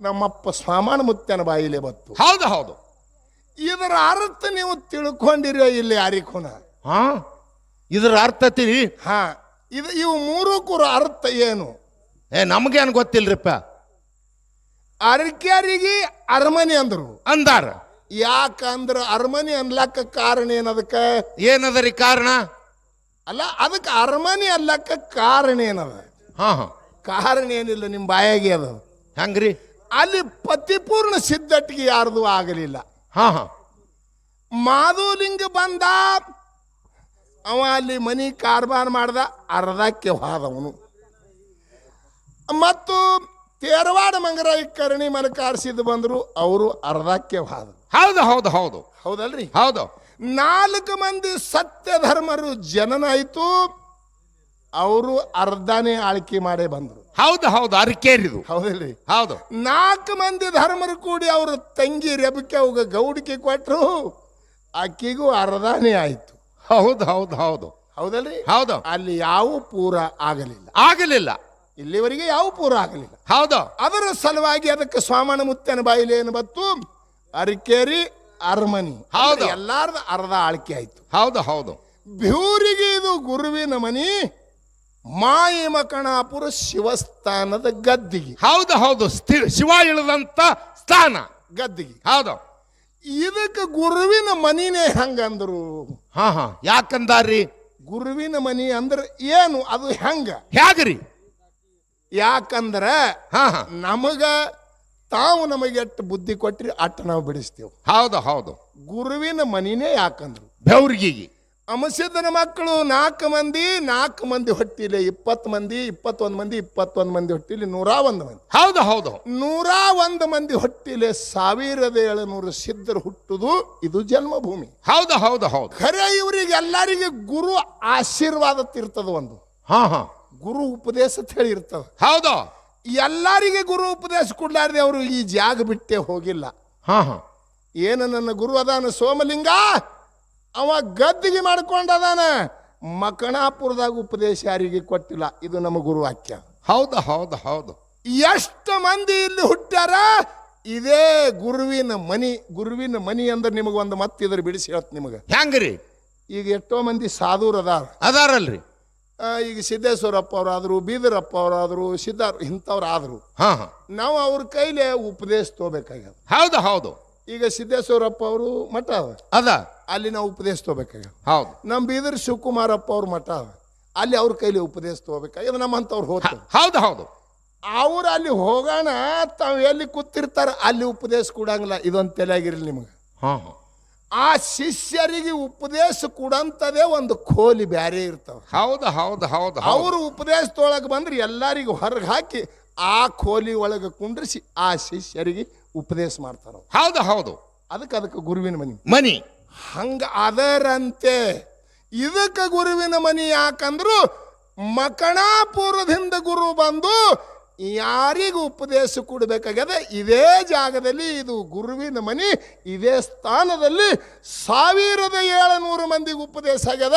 ನಮ್ಮಪ್ಪ ಸ್ವಾಮಾನ ಮುತ್ತನ ಬಾಯಿಲೆ ಬತ್ತು. ಹೌದು ಹೌದು. ಇದರ ಅರ್ಥ ನೀವು ತಿಳ್ಕೊಂಡಿರೋ ಇಲ್ಲಿ ಯಾರಿಕೂನ ಹಾ? ಇದರ ಅರ್ಥ ತಿಳಿ. ಹಾ ಇದು ಇವು ಮೂರಕ್ಕೂ ಅರ್ಥ ಏನು? ಏ ನಮಗೇನು ಗೊತ್ತಿಲ್ರಿಪ್ಪ? ಅರಕ್ಯಾರಿಗೆ ಅರಮನೆ ಅಂದ್ರು. ಅಂದಾರ. ಯಾಕಂದ್ರ ಅರಮನೆ ಅನ್ಲಕ್ಕ ಕಾರಣ ಏನದಕ್ಕೆ? ಏನದರಿ ಕಾರಣ? ಅಲ್ಲ ಅದಕ್ಕೆ ಅರಮನೆ ಅಲ್ಲಕ್ಕ ಕಾರಣ ಏನದ? ಹಾ ಹಾ. ಕಾರಣ ಏನಿಲ್ಲ ನಿಮ್ಮ ಬಾಯಾಗೆ ಅದ. ಹೆಂಗ್ರಿ? ಅಲ್ಲಿ ಪತಿಪೂರ್ಣ ಸಿದ್ಧಟ್ಟಿಗೆ ಯಾರ್ದು ಆಗಲಿಲ್ಲ. ಹಾ ಹಾ. ಮಾಧುಲಿಂಗ ಬಂದ ಅವ ಅಲ್ಲಿ ಮನಿ ಕಾರ್ಬಾರ್ ಮಾಡ್ದ ಅರ್ಧಕ್ಕೆ ಹೋದವನು. ಮತ್ತು ತೇರವಾಡ ಮಂಗರಾಯಿ ಕರ್ಣಿ ಮಲಕಾರಿಸಿದ್ದು ಬಂದರು ಅವರು ಅರ್ಧಕ್ಕೆ ಹಾದ ಹೌದು ಹೌದು ಹೌದು. ಹೌದಲ್ರಿ? ಹೌದು. ನಾಲ್ಕು ಮಂದಿ ಸತ್ಯ ಧರ್ಮರು ಜನನ ಆಯ್ತು ಅವರು ಅರ್ಧನೇ ಆಳ್ಕೆ ಮಾಡೇ ಬಂದರು. ಹೌದು ಹೌದು ಅರಿಕೇರಿದು. ಹೌದಲ್ಲಿ? ಹೌದು. ನಾಲ್ಕು ಮಂದಿ ಧರ್ಮರು ಕೂಡಿ ಅವ್ರ ತಂಗಿ ರೆಬಕ್ಕೆ ಅವಾಗ ಗೌಡಿಕೆ ಕೊಟ್ಟರು ಆಕೆಗೂ ಅರ್ಧನೇ ಆಯಿತು. ಹೌದು ಹೌದು ಹೌದು. ಹೌದಲ್ರಿ? ಹೌದು. ಅಲ್ಲಿ ಯಾವ ಪೂರ ಆಗಲಿಲ್ಲ. ಆಗಲಿಲ್ಲ. ಇಲ್ಲಿವರೆಗೆ ಯಾವ ಪೂರ ಆಗಲಿಲ್ಲ. ಹೌದು. ಅದರ ಸಲುವಾಗಿ ಅದಕ್ಕೆ ಸ್ವಾಮನ ಮುತ್ತನ ಬಾಯಿಲೆ ಏನು ಬತ್ತು ಅರಿಕೇರಿ ಅರಮನಿ. ಹೌದು. ಎಲ್ಲಾರ್ದ ಅರ್ಧ ಆಳ್ಕೆ ಆಯ್ತು. ಹೌದು ಹೌದು. ಬ್ಯೂರಿಗೆ ಇದು ಗುರುವಿನ ಮನಿ ಮಾಯಿ ಮಕಣಾಪುರ ಶಿವಸ್ಥಾನದ ಗದ್ದಿಗೆ. ಹೌದು ಹೌದು. ಸ್ಥಿ ಶಿವ ಇಳಿದಂತ ಸ್ಥಾನ ಗದ್ದಿಗೆ. ಹೌದು. ಇದಕ್ಕೆ ಗುರುವಿನ ಮನಿನೇ ಹಂಗಂದ್ರು? ಹಾ ಹಾ. ಯಾಕಂದಾರ್ರಿ? ಗುರುವಿನ ಮನಿ ಅಂದ್ರೆ ಏನು? ಅದು ಹೆಂಗ? ಹ್ಯಾಗ್ರಿ ಯಾಕಂದ್ರ ಹಾ ಹಾ. ನಮಗ ತಾವು ನಮಗೆ ಎಷ್ಟು ಬುದ್ಧಿ ಕೊಟ್ರಿ ಅಟ್ಟ ನಾವು ಬಿಡಿಸ್ತೇವೆ. ಹೌದು ಹೌದು. ಗುರುವಿನ ಮನಿನೇ ಯಾಕಂದ್ರು? ಬೆವ್ರಿಗಿಗೆ. ಅಂಶದನ ಮಕ್ಕಳು ನಾಲ್ಕು ಮಂದಿ ನಾಲ್ಕು ಮಂದಿ ಹೊಟ್ಟಿಲೆ ಇಪ್ಪತ್ತು ಮಂದಿ ಇಪ್ಪತ್ತೊಂದು ಮಂದಿ ಇಪ್ಪತ್ತೊಂದು ಮಂದಿ ಹೊಟ್ಟಿಲಿ ನೂರ ಒಂದು ಮಂದಿ. ಹೌದು ಹೌದು. ನೂರ ಒಂದು ಮಂದಿ ಹೊಟ್ಟಿಲೆ ಸಾವಿರದ ಏಳುನೂರು ಸಿದ್ಧರು ಹುಟ್ಟುದು ಇದು ಜನ್ಮಭೂಮಿ. ಹೌದು ಹೌದು ಹೌದು. ಖರೆ ಇವರಿಗೆ ಎಲ್ಲರಿಗೆ ಗುರು ಆಶೀರ್ವಾದ ತಿರ್ತದ ಒಂದು. ಹಾ ಹಾ. ಗುರು ಉಪದೇಶ ಅಂತ ಹೇಳಿ ಇರ್ತದ. ಹೌದು. ಎಲ್ಲರಿಗೆ ಗುರು ಉಪದೇಶ ಕೊಡ್ಲಾರ್ದೆ ಅವರು ಈ ಜಾಗ ಬಿಟ್ಟೆ ಹೋಗಿಲ್ಲ. ಹಾ ಹಾ. ಏನು ನನ್ನ ಗುರು ಅದಾನ ಸೋಮಲಿಂಗ? ಅವ ಗದ್ದಿಗೆ ಮಾಡ್ಕೊಂಡದಾನ. ಮಕಣಾಪುರದಾಗ ಉಪದೇಶ ಯಾರಿಗೆ ಕೊಟ್ಟಿಲ್ಲ? ಇದು ನಮ್ಮ ಗುರು ವಾಕ್ಯ ಹೌದು ಹೌದು ಹೌದು. ಎಷ್ಟು ಮಂದಿ ಇಲ್ಲಿ ಹುಟ್ಟ್ಯಾರ? ಇದೇ ಗುರುವಿನ ಮನಿ ಗುರುವಿನ ಮನಿ ಅಂದ್ರೆ ನಿಮಗೊಂದು ಮತ್ತೆ ಇದ್ರ ಬಿಡಿಸಿ ಹೇಳ್ತ ನಿಮಗೆ. ಹೆಂಗ್ರಿ? ಈಗ ಎಷ್ಟೋ ಮಂದಿ ಸಾಧುರ್ ಅದಾರ. ಅದಾರಲ್ರಿ. ಆ, ಈಗ ಸಿದ್ದೇಶ್ವರಪ್ಪ ಅವರಾದ್ರು ಬೀದರಪ್ಪ ಅವರಾದ್ರು ಸಿದ್ದಾರ್ ಇಂಥವ್ರು ಆದ್ರು. ಹಾ ಹಾ. ನಾವು ಅವ್ರ ಕೈಲೇ ಉಪದೇಶ ತಗೋಬೇಕಾಗ್ಯದ. ಹೌದು ಹೌದು. ಈಗ ಸಿದ್ದೇಶ್ವರಪ್ಪ ಅವರು ಮಠ ಅದ. ಅದ. ಅಲ್ಲಿ ನಾವು ಉಪದೇಶ ತಗೋಬೇಕಾಗ ಹೌದು. ನಮ್ಮ ಬೀದರ್ ಶಿವಕುಮಾರಪ್ಪ ಅವ್ರ ಮಠ ಅದ. ಅಲ್ಲಿ ಅವ್ರ ಕೈಲಿ ಉಪದೇಶ ತಗೋಬೇಕಾಗ್ಯದ ನಮ್ಮಂಥವ್ರು ಹೋಗ್ತಾರೆ. ಹೌದು ಹೌದು. ಅವ್ರು ಅಲ್ಲಿ ಹೋಗೋಣ ತಾವು ಎಲ್ಲಿ ಕೂತಿರ್ತಾರ ಅಲ್ಲಿ ಉಪದೇಶ ಕೊಡಂಗಿಲ್ಲ. ಇದೊಂದು ತಲೆಯಾಗಿರಲಿ ನಿಮಗೆ. ಹಾಂ ಹಾಂ. ಆ ಶಿಷ್ಯರಿಗೆ ಉಪದೇಶ ಕೊಡಂತದೇ ಒಂದು ಖೋಲಿ ಬ್ಯಾರೆ ಇರ್ತಾವ. ಹೌದು ಹೌದು ಹೌದು ಹೌದು. ಉಪದೇಶ ತೊಳಗೆ ಬಂದ್ರೆ ಎಲ್ಲರಿಗೂ ಹೊರಗೆ ಹಾಕಿ ಆ ಖೋಲಿ ಒಳಗೆ ಕುಂಡ್ರಿಸಿ ಆ ಶಿಷ್ಯರಿಗೆ ಉಪದೇಶ ಮಾಡ್ತಾರ ಹೌದು ಹೌದು. ಅದಕ್ಕೆ ಅದಕ್ಕೆ ಗುರುವಿನ ಮನಿ. ಮನಿ. ಹಂಗ ಅದರಂತೆ. ಇದಕ್ಕೆ ಗುರುವಿನ ಮನಿ ಯಾಕಂದ್ರು ಮಕಣಾಪುರದಿಂದ ಗುರು ಬಂದು ಯಾರಿಗೂ ಉಪದೇಶ ಕೊಡಬೇಕಾಗ್ಯದ? ಇದೇ ಜಾಗದಲ್ಲಿ ಇದು ಗುರುವಿನ ಮನಿ ಇದೇ ಸ್ಥಾನದಲ್ಲಿ ಸಾವಿರದ ಏಳುನೂರು ಮಂದಿಗೆ ಉಪದೇಶ ಆಗ್ಯದ.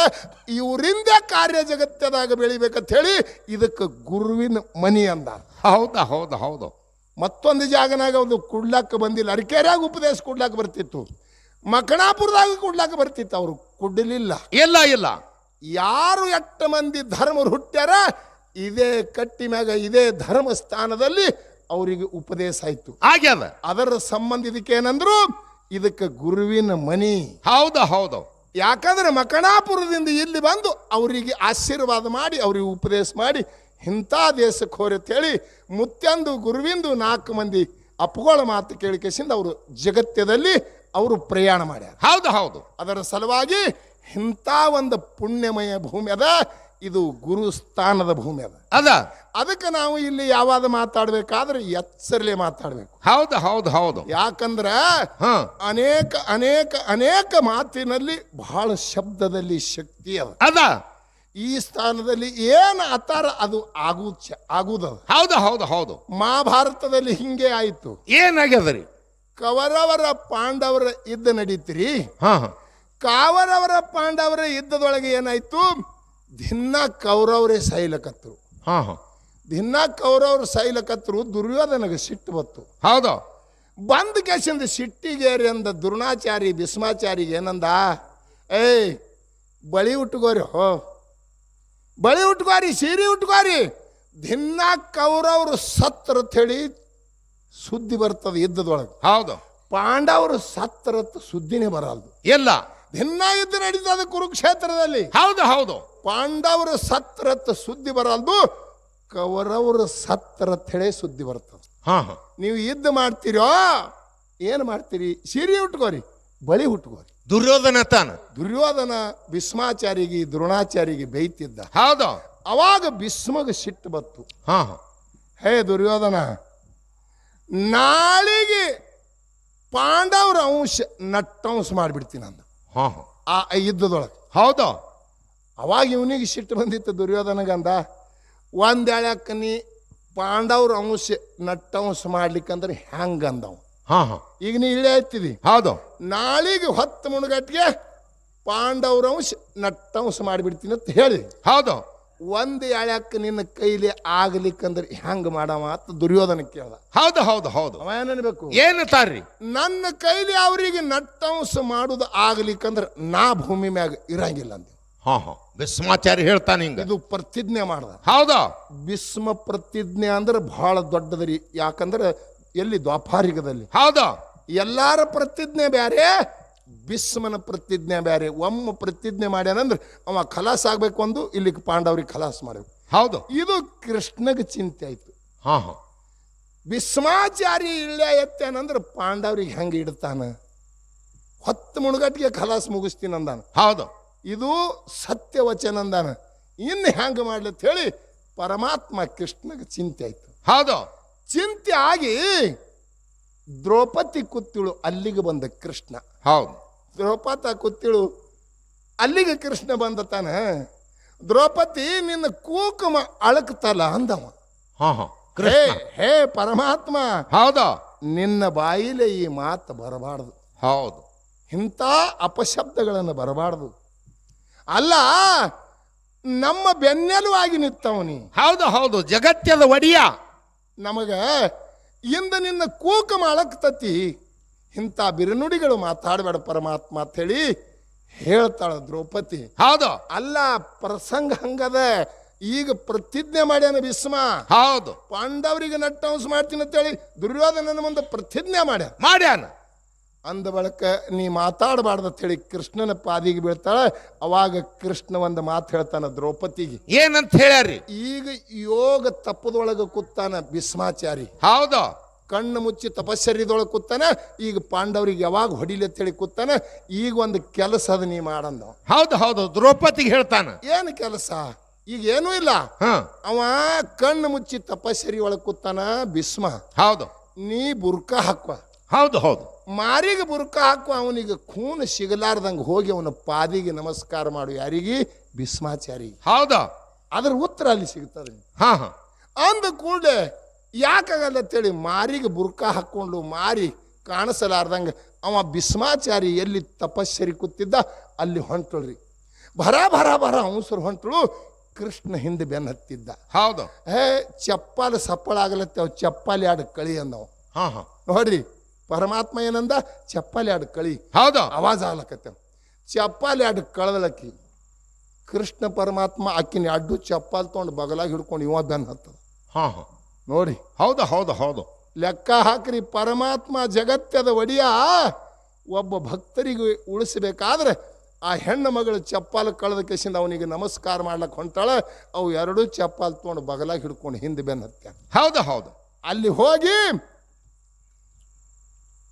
ಇವರಿಂದ ಕಾರ್ಯ ಜಗತ್ತದಾಗ ಬೆಳಿಬೇಕಂತ ಹೇಳಿ ಇದಕ್ಕೆ ಗುರುವಿನ ಮನಿ ಅಂದ ಹೌದು ಹೌದು ಹೌದು. ಮತ್ತೊಂದು ಜಾಗನಾಗ ಒಂದು ಕುಡ್ಲಕ್ಕೆ ಬಂದಿಲ್ಲ. ಅರಿಕೆರ್ಯಾಗ ಉಪದೇಶ ಕೊಡ್ಲಾಕ ಬರ್ತಿತ್ತು. ಮಕಣಾಪುರದಾಗ ಕೊಡ್ಲಾಕ ಬರ್ತಿತ್ತು. ಅವರು ಕುಡ್ಲಿಲ್ಲ. ಇಲ್ಲ ಇಲ್ಲ. ಯಾರು ಎಟ್ಟ ಮಂದಿ ಧರ್ಮರು ಹುಟ್ಟ್ಯಾರ ಇದೇ ಕಟ್ಟಿ ಮ್ಯಾಗ ಇದೇ ಧರ್ಮಸ್ಥಾನದಲ್ಲಿ ಅವರಿಗೆ ಉಪದೇಶ ಆಯ್ತು. ಆಗ್ಯದ ಅದರ ಸಂಬಂಧ ಇದಕ್ಕೆ ಏನಂದ್ರು ಇದಕ್ಕೆ ಗುರುವಿನ ಮನಿ. ಹೌದು ಹೌದು. ಯಾಕಂದ್ರೆ ಮಕಣಾಪುರದಿಂದ ಇಲ್ಲಿ ಬಂದು ಅವರಿಗೆ ಆಶೀರ್ವಾದ ಮಾಡಿ ಅವರಿಗೆ ಉಪದೇಶ ಮಾಡಿ ಇಂಥ ದೇಶಕ್ಕೆ ಹೋರಿ ಅಂತ ಹೇಳಿ ಮುತ್ಯಂದು ಗುರುವಿಂದು ನಾಲ್ಕು ಮಂದಿ ಅಪ್ಪಗಳ ಮಾತು ಕೇಳಿಕೆಸಿಂದ ಅವರು ಜಗತ್ಯದಲ್ಲಿ ಅವರು ಪ್ರಯಾಣ ಮಾಡ್ಯಾರ. ಹೌದು ಹೌದು. ಅದರ ಸಲುವಾಗಿ ಇಂಥ ಒಂದು ಪುಣ್ಯಮಯ ಭೂಮಿ ಅದ ಇದು ಗುರು ಸ್ಥಾನದ ಭೂಮಿ ಅದ. ಅದ. ಅದಕ್ಕೆ ನಾವು ಇಲ್ಲಿ ಯಾವಾಗ ಮಾತಾಡ್ಬೇಕಾದ್ರೆ ಎಚ್ಚರಲೆ ಮಾತಾಡ್ಬೇಕು. ಹೌದು ಹೌದು ಹೌದು. ಯಾಕಂದ್ರೆ ಹಾ. ಅನೇಕ ಅನೇಕ ಅನೇಕ ಮಾತಿನಲ್ಲಿ ಬಹಳ ಶಬ್ದದಲ್ಲಿ ಶಕ್ತಿ ಅದ. ಅದ. ಈ ಸ್ಥಾನದಲ್ಲಿ ಏನು ಅತಾರ ಅದು ಆಗು ಆಗುದ ಹೌದು ಹೌದು ಹೌದು. ಮಹಾಭಾರತದಲ್ಲಿ ಹಿಂಗೆ ಆಯಿತು. ಏನಾಗ್ಯದ್ರಿ? ಕವರವರ ಪಾಂಡವರ ಯುದ್ಧ ನಡೀತಿರಿ. ಹಾ ಕಾವರವರ ಪಾಂಡವರ ಯುದ್ಧದೊಳಗೆ ಏನಾಯ್ತು? ದಿನ್ನ ಕೌರವರೇ ಸೈಲಕತ್ರು ಹಾ ಹಾ. ದಿನ್ನ ಕೌರವ್ರ ಸೈಲಕತ್ರು ದುರ್ಯೋಧನಗೆ ಸಿಟ್ಟು ಬತ್ತು. ಹೌದು. ಬಂದ ಕೇಸಿಂದ ಸಿಟ್ಟಿಗೇರಿ ಅಂದ ದ್ರೋಣಾಚಾರಿ ಭೀಸ್ಮಾಚಾರಿಗೆ ಏನಂದ? ಏಯ್ ಬಳಿ ಉಟ್ಕೋರಿ ಹೋ. ಬಳಿ ಉಟ್ಕೋರಿ ಸೀರೆ ಉಟ್ಕೋರಿ. ದಿನ ಕೌರವರು ಸತ್ರ ಹೇಳಿ ಸುದ್ದಿ ಬರ್ತದೆ ಯುದ್ಧದೊಳಗೆ. ಹೌದು. ಪಾಂಡವರು ಸತ್ರತ್ ಸುದ್ದಿನೇ ಬರಲ್ದು. ಎಲ್ಲ ದಿನ ಯುದ್ಧ ನಡೀತದೆ ಕುರುಕ್ಷೇತ್ರದಲ್ಲಿ. ಹೌದು ಹೌದು. ಪಾಂಡವರು ಸತ್ರತ್ ಸುದ್ದಿ ಬರಲ್ದು ಕೌರವರು ಸತ್ರತ್ ಹೇಳಿ ಸುದ್ದಿ ಬರ್ತದೆ. ಹಾ ಹಾ. ನೀವು ಯುದ್ಧ ಮಾಡ್ತೀರೋ ಏನು ಮಾಡ್ತೀರಿ? ಸೀರೆ ಉಟ್ಕೋರಿ ಬಳಿ ಉಟ್ಕೋರಿ. ದುರ್ಯೋಧನ ತಾನ. ದುರ್ಯೋಧನ ಭೀಸ್ಮಾಚಾರಿಗೆ ದ್ರೋಣಾಚಾರಿಗೆ ಬೈತಿದ್ದ ಹೌದು. ಅವಾಗ ಭೀಸ್ಮಗ ಸಿಟ್ಟು ಬತ್ತು ಹಾ. ಹಾ ದುರ್ಯೋಧನ ನಾಳೆಗೆ ಪಾಂಡವರ ಅಂಶ ನಟ್ಟಂಶ ಮಾಡಿಬಿಡ್ತೀನಿ ಅಂದ. ಹಾ. ಹಾ ಆ ಯುದ್ಧದೊಳಗೆ. ಹೌದು. ಅವಾಗ ಇವನಿಗೆ ಸಿಟ್ಟು ಬಂದಿತ್ತು ದುರ್ಯೋಧನಗಂದ. ಒಂದೇಳಕ್ಕೆ ನೀ ಪಾಂಡವ್ರ ಅಂಶ ನಟ್ಟಂಶ ಮಾಡ್ಲಿಕ್ಕಂದ್ರೆ ಹೆಂಗಂದವ? ಹಾ ಹಾ. ಈಗ ನೀ ಇಳೆ ಆಯ್ತಿದಿ ಹೌದು. ನಾಳೆಗೆ ಹೊತ್ತು ಮುಣಗಟ್ಟಿಗೆ ಪಾಂಡವರಂಶ ನಟ್ಟಂಶ ಮಾಡಿಬಿಡ್ತೀನಿ ಅಂತ ಹೇಳಿ. ಹೌದು. ಒಂದು ಎಳ್ಯಾಕ ನಿನ್ನ ಕೈಲಿ ಆಗ್ಲಿಕ್ಕಂದ್ರೆ ಹೆಂಗ್ ಮಾಡವ ಅಂತ ದುರ್ಯೋಧನ ಕೇಳ್ದ. ಹೌದು ಹೌದು ಹೌದು. ಅವ ಏನನ್ಬೇಕು ಏನು ತಾರ್ರಿ ನನ್ನ ಕೈಲಿ ಅವರಿಗೆ ನಟ್ಟಂಶ ಮಾಡುದು ಆಗ್ಲಿಕ್ಕಂದ್ರೆ ನಾ ಭೂಮಿ ಮ್ಯಾಗ ಇರಂಗಿಲ್ಲ ಅಂತ ಹಾ ಹಾ. ಭೀಷ್ಮಾಚಾರ್ಯ ಹೇಳ್ತಾನೆ ಹಿಂಗ. ಇದು ಪ್ರತಿಜ್ಞೆ ಮಾಡ್ದ. ಹೌದಾ. ಭೀಸ್ಮ ಪ್ರತಿಜ್ಞೆ ಅಂದ್ರೆ ಬಹಳ ದೊಡ್ಡದ್ರಿ. ಯಾಕಂದ್ರೆ ಎಲ್ಲಿ ದ್ವಾಪಾರಿಕದಲ್ಲಿ ಹೌದು. ಎಲ್ಲಾರ ಪ್ರತಿಜ್ಞೆ ಬ್ಯಾರೆ ಬಿಸ್ಮನ ಪ್ರತಿಜ್ಞೆ ಬ್ಯಾರೆ. ಒಮ್ಮ ಪ್ರತಿಜ್ಞೆ ಮಾಡ್ಯಾನಂದ್ರೆ ಅವ ಖಲಾಸ್ ಆಗ್ಬೇಕು ಒಂದು ಇಲ್ಲಿ ಪಾಂಡವ್ರಿಗೆ ಖಲಾಸ್ ಮಾಡ್ಬೇಕು. ಹೌದು. ಇದು ಕೃಷ್ಣಗೆ ಚಿಂತೆ ಆಯ್ತು. ಹಾ ಹಾ. ಭೀಸ್ಮಾಚಾರಿ ಇಳ್ಯ ಎತ್ತೇನಂದ್ರೆ ಪಾಂಡವ್ರಿಗೆ ಹೆಂಗೆ ಇಡ್ತಾನ? ಹೊತ್ತು ಮುಣಗಟ್ಟಿಗೆ ಖಲಾಸ್ ಮುಗಿಸ್ತೀನಿ ಅಂದಾನ ಹೌದು. ಇದು ಸತ್ಯವಚನ ಅಂದಾನ. ಇನ್ನು ಹೆಂಗೆ ಮಾಡ್ಲಿ ಅಂತ ಹೇಳಿ ಪರಮಾತ್ಮ ಕೃಷ್ಣಗೆ ಚಿಂತೆ ಆಯ್ತು. ಹೌದು. ಚಿಂತೆ ಆಗಿ ದ್ರೌಪದಿ ಕುತ್ತಿಳು ಅಲ್ಲಿಗೆ ಬಂದ ಕೃಷ್ಣ. ಹೌದು. ದ್ರೌಪದ ಕುತ್ತಿಳು ಅಲ್ಲಿಗೆ ಕೃಷ್ಣ ಬಂದ ತಾನ ದ್ರೌಪದಿ ನಿನ್ನ ಕೂಕುಮ ಅಳಕ್ತಲ್ಲ ಅಂದವ. ಹಾ ಹಾ. ಪರಮಾತ್ಮ. ಹೌದ? ನಿನ್ನ ಬಾಯಿಲೆ ಈ ಮಾತು ಬರಬಾರ್ದು. ಹೌದು. ಇಂಥ ಅಪಶಬ್ದಗಳನ್ನು ಬರಬಾರ್ದು. ಅಲ್ಲ ನಮ್ಮ ಬೆನ್ನೆಲುವಾಗಿ ನಿಂತವನಿ. ಹೌದು ಹೌದು. ಜಗತ್ಯದ ಒಡಿಯ. ನಮಗ ಇಂದ ನಿನ್ನ ಕೂಕ ಮಾಡಕ್ತತಿ ಇಂಥ ಬಿರುನುಡಿಗಳು ಮಾತಾಡಬೇಡ ಪರಮಾತ್ಮ ಅಂತ ಹೇಳಿ ಹೇಳ್ತಾಳ ದ್ರೌಪದಿ. ಹೌದು. ಅಲ್ಲ ಪ್ರಸಂಗ ಹಂಗದ. ಈಗ ಪ್ರತಿಜ್ಞೆ ಮಾಡ್ಯಾನ ಭೀಷ್ಮ. ಹೌದು. ಪಾಂಡವರಿಗೆ ನಟ್ಟಂಶ ಮಾಡ್ತೀನಿ ಅಂತೇಳಿ ದುರ್ಯೋಧನನ ಮುಂದೆ ಪ್ರತಿಜ್ಞೆ ಮಾಡ್ಯಾನ. ಮಾಡ್ಯಾನ. ಅಂದ ಬಳಿಕ ನೀ ಮಾತಾಡಬಾರ್ದು ಹೇಳಿ ಕೃಷ್ಣನ ಪಾದಿಗೆ ಬೀಳ್ತಾಳೆ. ಅವಾಗ ಕೃಷ್ಣ ಒಂದು ಮಾತು ಹೇಳ್ತಾನ ದ್ರೌಪದಿಗೆ. ಏನಂತ ಹೇಳ್ಯಾರಿ? ಈಗ ಯೋಗ ತಪ್ಪದೊಳಗೆ ಕೂತಾನ ಭೀಸ್ಮಾಚಾರಿ ಹೌದು. ಕಣ್ಣು ಮುಚ್ಚಿ ತಪಶ್ಚರ್ಯದೊಳಗೆ ಕೂತಾನ. ಈಗ ಪಾಂಡವರಿಗೆ ಯಾವಾಗ ಹೊಡಿಲಿ ಅಂತ ಹೇಳಿ ಕೂತಾನ. ಈಗ ಒಂದು ಕೆಲಸ ಅದ ನೀ ಮಾಡಂದ. ಹೌದು ಹೌದು. ದ್ರೌಪದಿಗೆ ಹೇಳ್ತಾನ. ಏನು ಕೆಲಸ? ಈಗ ಏನೂ ಇಲ್ಲ. ಹಾ. ಅವ ಕಣ್ಣು ಮುಚ್ಚಿ ತಪಸ್ಸರಿ ಒಳಗೆ ಕೂತಾನ ಭೀಸ್ಮ ಹೌದು. ನೀ ಬುರ್ಕ ಹಾಕುವ. ಹೌದು ಹೌದು. ಮಾರಿಗೆ ಬುರುಕ ಹಾಕುವ ಅವನಿಗೆ ಖೂನ್ ಸಿಗಲಾರ್ದಂಗೆ ಹೋಗಿ ಅವನ ಪಾದಿಗೆ ನಮಸ್ಕಾರ ಮಾಡು. ಯಾರಿಗೆ? ಭೀಸ್ಮಾಚಾರಿಗೆ ಹೌದಾ? ಅದ್ರ ಉತ್ತರ ಅಲ್ಲಿ ಸಿಗ್ತದೆ. ಹಾ ಹಾ. ಅಂದ ಕೂಡಲೇ ಯಾಕಾಗಲ್ಲ ಅಂತೇಳಿ ಮಾರಿಗೆ ಬುರ್ಕ ಹಾಕ್ಕೊಂಡು ಮಾರಿ ಕಾಣಿಸಲಾರ್ದಂಗೆ ಅವ ಭೀಸ್ಮಾಚಾರಿ ಎಲ್ಲಿ ತಪಸ್ಸರಿ ಕೂತಿದ್ದ ಅಲ್ಲಿ ಹೊಂಟಳ್ರಿ. ಭರ ಭರ ಭರ ಅಂಸರು ಹೊಂಟಳು ಕೃಷ್ಣ ಹಿಂದೆ ಬೆನ್ನ ಹತ್ತಿದ್ದ. ಹೌದು. ಹೇ ಚಪ್ಪಾಲ ಸಪ್ಪಳ ಆಗಲತ್ತೆ ಅವ್ ಚಪ್ಪಾಲಿ ಆಡ ಕಳಿ ಅಂದವ ಹಾ ಹಾ. ನೋಡ್ರಿ ಪರಮಾತ್ಮ ಏನಂದ? ಚಪ್ಪಾಲಿ ಎರಡು ಕಳಿ. ಹೌದು. ಆವಾಜ ಆಗ್ಲಕತ್ತೆ. ಚಪ್ಪಾಲಿ ಎರಡು ಕಳದಲಕ್ಕಿ ಕೃಷ್ಣ ಪರಮಾತ್ಮ ಅಕ್ಕಿನ ಅಡ್ಡು ಚಪ್ಪಲ್ ತೊಗೊಂಡು ಬಗಲಾಗಿ ಹಿಡ್ಕೊಂಡು ಇವ ಬೆನ್ ಹತ್ತದ. ಹಾ ಹಾ. ನೋಡಿ. ಹೌದು ಹೌದು ಹೌದು. ಲೆಕ್ಕ ಹಾಕ್ರಿ ಪರಮಾತ್ಮ ಜಗತ್ತದ ಒಡಿಯ. ಒಬ್ಬ ಭಕ್ತರಿಗೆ ಉಳಿಸಬೇಕಾದ್ರೆ ಆ ಹೆಣ್ಣು ಮಗಳು ಚಪ್ಪಲ್ ಕಳೆದ ಕೇಸಿಂದ ಅವನಿಗೆ ನಮಸ್ಕಾರ ಮಾಡ್ಲಕ್ಕೆ ಹೊಂಟಾಳ. ಅವು ಎರಡೂ ಚಪ್ಪಲ್ ತೊಗೊಂಡು ಬಗಲಾಗಿ ಹಿಡ್ಕೊಂಡು ಹಿಂದೆ ಬೆನ್ ಹತ್ಯ ಹೌದು ಹೌದು. ಅಲ್ಲಿ ಹೋಗಿ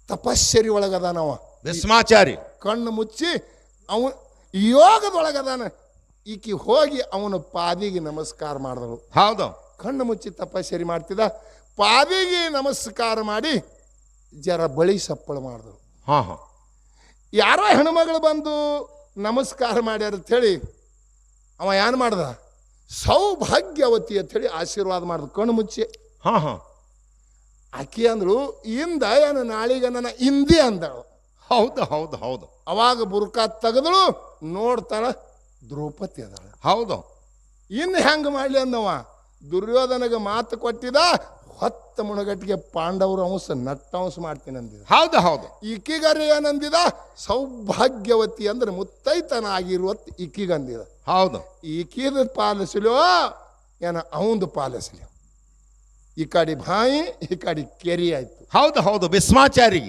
ತಪಶ್ಚರಿ ಒಳಗದಾನ ಅವ. ಭೀಸ್ಮಾಚಾರಿ ಕಣ್ಣು ಮುಚ್ಚಿ ಅವ ಯೋಗದೊಳಗದಾನ. ಈಕಿ ಹೋಗಿ ಅವನ ಪಾದಿಗೆ ನಮಸ್ಕಾರ ಮಾಡಿದಳು. ಹೌದು. ಕಣ್ಣು ಮುಚ್ಚಿ ತಪಶ್ಚರಿ ಮಾಡ್ತಿದ್ದ. ಪಾದಿಗೆ ನಮಸ್ಕಾರ ಮಾಡಿ ಜರ ಬಳಿ ಸಪ್ಪಳ ಮಾಡಿದಳು. ಹಾ ಹಾ. ಯಾರೋ ಹೆಣ್ಮಗಳು ಬಂದು ನಮಸ್ಕಾರ ಮಾಡ್ಯಾರ ಅಂತ ಹೇಳಿ ಅವ ಏನು ಮಾಡ್ದ? ಸೌಭಾಗ್ಯವತಿ ಅಂತ ಹೇಳಿ ಆಶೀರ್ವಾದ ಮಾಡ್ದ. ಕಣ್ಣು ಮುಚ್ಚಿ. ಹಾ ಹಾ. ಆಕಿ ಅಂದ್ರು ಇಂದ ಏನು ನಾಳಿಗೆ ನನ್ನ ಹಿಂದಿ ಅಂದಳು. ಹೌದು ಹೌದು ಹೌದು. ಅವಾಗ ಬುರ್ಕ ತೆಗೆದಳು ನೋಡ್ತಾಳ ದ್ರೌಪದಿ ಅದಳು. ಹೌದು. ಇನ್ನು ಹೆಂಗೆ ಮಾಡಲಿ ಅಂದವ? ದುರ್ಯೋಧನಗೆ ಮಾತು ಕೊಟ್ಟಿದ ಹೊತ್ತ ಮುಣಗಟ್ಟಿಗೆ ಪಾಂಡವರು ಅಂಶ ನಟ್ಟಂಶ ಮಾಡ್ತೀನಿ ಅಂದಿದ. ಹೌದು ಹೌದು. ಈಕಿಗರ ಏನಂದಿದ? ಸೌಭಾಗ್ಯವತಿ ಅಂದ್ರೆ ಮುತ್ತೈತನ ಆಗಿರುವತ್ತು ಈಕಿಗಂದಿದ ಹೌದು ಈಕಿದ ಪಾಲಿಸಲೋ ಏನ ಅವಂದು ಪಾಲಿಸಲಿ. ಈ ಕಡೆ ಬಾಯಿ ಈ ಕಡೆ ಕೆರಿ ಆಯ್ತು. ಹೌದು ಹೌದು ಬಿಸ್ಮಾಚಾರಿ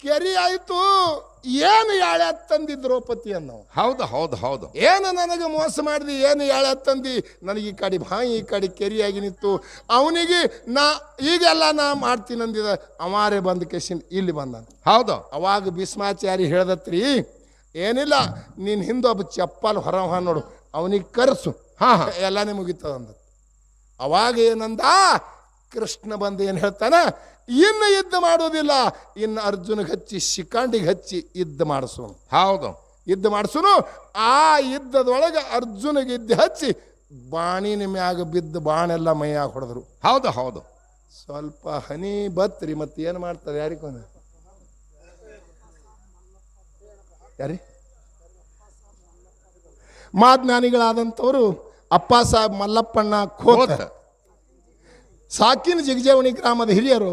ಕೆರಿ ಆಯ್ತು ಏನು ಯಾಳೆ ತಂದಿ ದ್ರೌಪದಿ ಅನ್ನೋ ಹೌದು ಹೌದು ಹೌದು. ಏನು ನನಗೆ ಮೋಸ ಮಾಡಿದಿ ಏನು ಯಾಳೆ ತಂದಿ? ನನಗೆ ಈ ಕಡೆ ಬಾಯಿ ಈ ಕಡೆ ಕೆರಿಯಾಗಿ ನಿಂತು. ಅವನಿಗೆ ನಾ ಈಗೆಲ್ಲ ನಾ ಮಾಡ್ತೀನಿ ಅಂದಿದ ಅವಾರೇ ಬಂದ ಕೇಸಿಂದ ಇಲ್ಲಿ ಬಂದ. ಹೌದು. ಅವಾಗ ಬಿಸ್ಮಾಚಾರಿ ಹೇಳ್ದತ್ರಿ ಏನಿಲ್ಲ ನೀನ್ ಹಿಂದೊಬ್ಬ ಚಪ್ಪಲ್ ಹೊರ ಹೊ ನೋಡು ಅವನಿಗೆ ಕರೆಸು. ಹಾ ಹಾ. ಎಲ್ಲಾನೇ ಮುಗಿತದ ಅಂದ ಅವಾಗ ಏನಂದ ಕೃಷ್ಣ ಬಂದು ಏನು ಹೇಳ್ತಾನೆ? ಇನ್ನು ಯುದ್ಧ ಮಾಡೋದಿಲ್ಲ. ಇನ್ನು ಅರ್ಜುನಿಗೆ ಹಚ್ಚಿ ಶಿಖಾಂಡಿಗೆ ಹಚ್ಚಿ ಯುದ್ಧ ಮಾಡಿಸೋನು ಹೌದು. ಯುದ್ಧ ಮಾಡಿಸೋನು ಆ ಯುದ್ಧದೊಳಗೆ ಅರ್ಜುನಿಗೆ ಯುದ್ಧ ಹಚ್ಚಿ ಬಾಣಿನ ಮ್ಯಾಗ ಬಿದ್ದು ಬಾಣೆಲ್ಲ ಮೈಯಾಗ ಹೊಡೆದ್ರು. ಹೌದು ಹೌದು. ಸ್ವಲ್ಪ ಹನಿ ಬತ್ರಿ ಮತ್ತೆ ಏನು ಮಾಡ್ತಾರೆ ಯಾರಿಗೊಂದು ಯಾರಿ? ಮಾಜ್ಞಾನಿಗಳಾದಂಥವರು ಅಪ್ಪ ಸಾಹೇಬ್ ಮಲ್ಲಪ್ಪಣ್ಣ ಖೋತ ಸಾಕಿನ ಜಿಗಜೇವಣಿ ಗ್ರಾಮದ ಹಿರಿಯರು